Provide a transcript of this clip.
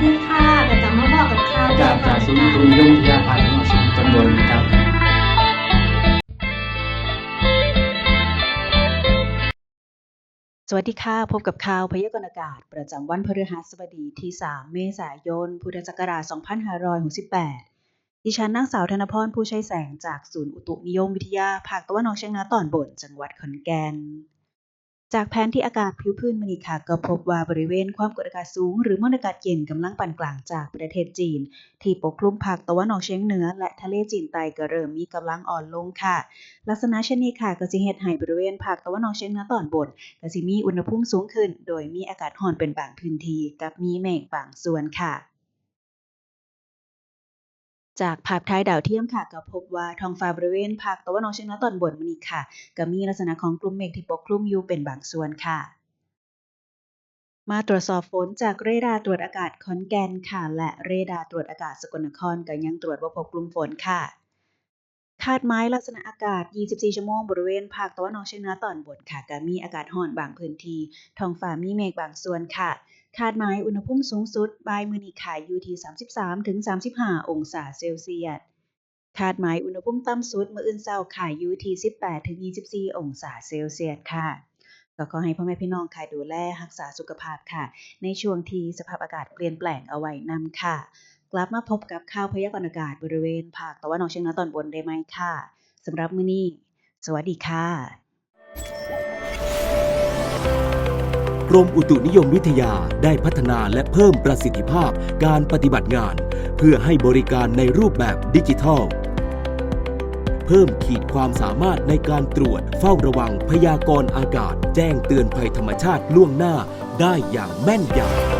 ครับข้าจากศูนย์อุตุนยมวิทยาภาคตะวันออกเฉียงตอนบนนะครับสวัสดีค่ะ พบกับข่าวพยากรณ์อากาศ ประจำวันพฤหัสบดีที่ 3 เมษายน พุทธศักราช 2568 ดิฉันนางสาวธนพรผู้ใช้แสงจากศูนย์อุตุนิยมวิทยา ภาคตะวันออกเฉียงเหนือตอนบน จังหวัดขอนแก่น จากแผนที่อากาศผิวพื้นมณีค่ะ ก็พบว่าบริเวณความกดอากาศสูง หรือมวลอากาศเย็นกำลังปานกลางจากประเทศจีน ที่ปกคลุมภาคตะวันออกเฉียงเหนือ และทะเลจีนใต้ก็เริ่มมีกำลังอ่อนลงค่ะ ลักษณะเช่นนี้ค่ะ ก็สิเฮ็ดให้บริเวณภาคตะวันออกเฉียงเหนือตอนบนก็สิมีอุณหภูมิสูงขึ้น โดยมีอากาศร้อนเป็นบางพื้นที่กับมีเมฆบางส่วนค่ะ จากภาพถ่ายดาวเทียมค่ะ ก็พบว่าท้องฟ้าบริเวณภาคตะวันออกเฉียงเหนือตอนบนมื้อนี้ค่ะก็มีลักษณะของกลุ่มเมฆที่ปกคลุมอยู่เป็นบางส่วนค่ะ มาตรวจสอบฝนจากเรดาร์ตรวจอากาศขอนแก่นค่ะ และเรดาร์ตรวจอากาศสกลนครก็ยังตรวจบ่พบกลุ่มฝนค่ะ คาดหมายลักษณะอากาศ 24 ชั่วโมง บริเวณภาคตะวันออกเฉียงเหนือตอนบนค่ะก็มีอากาศร้อนบางพื้นที่ท้องฟ้ามีเมฆบางส่วนค่ะคาดหมายอุณหภูมิสูงสุดบ่ายมื้อนี้ค่ะอยู่ที่ 33-35 องศาเซลเซียสคาดหมายอุณหภูมิต่ำสุดมื้ออื่นเช้าค่ะอยู่ที่ 18-24 องศาเซลเซียสค่ะ ก็ขอให้พ่อแม่พี่น้องค่ะดูแลรักษาสุขภาพค่ะ ในช่วงที่สภาพอากาศเปลี่ยนแปลงเอาไว้นำค่ะ กลับมาพบกับข่าวพยากรณ์อากาศบริเวณภาคตะวันออกเฉียงเหนือตอนบนได้ไหมค่ะสำหรับมื้อนี้ สวัสดีค่ะ กรมอุตุนิยมวิทยาได้พัฒนาและเพิ่มประสิทธิภาพการปฏิบัติงาน เพื่อให้บริการในรูปแบบดิจิทัล เพิ่มขีดความสามารถในการตรวจเฝ้าระวังพยากรณ์อากาศ แจ้งเตือนภัยธรรมชาติล่วงหน้าได้อย่างแม่นยำ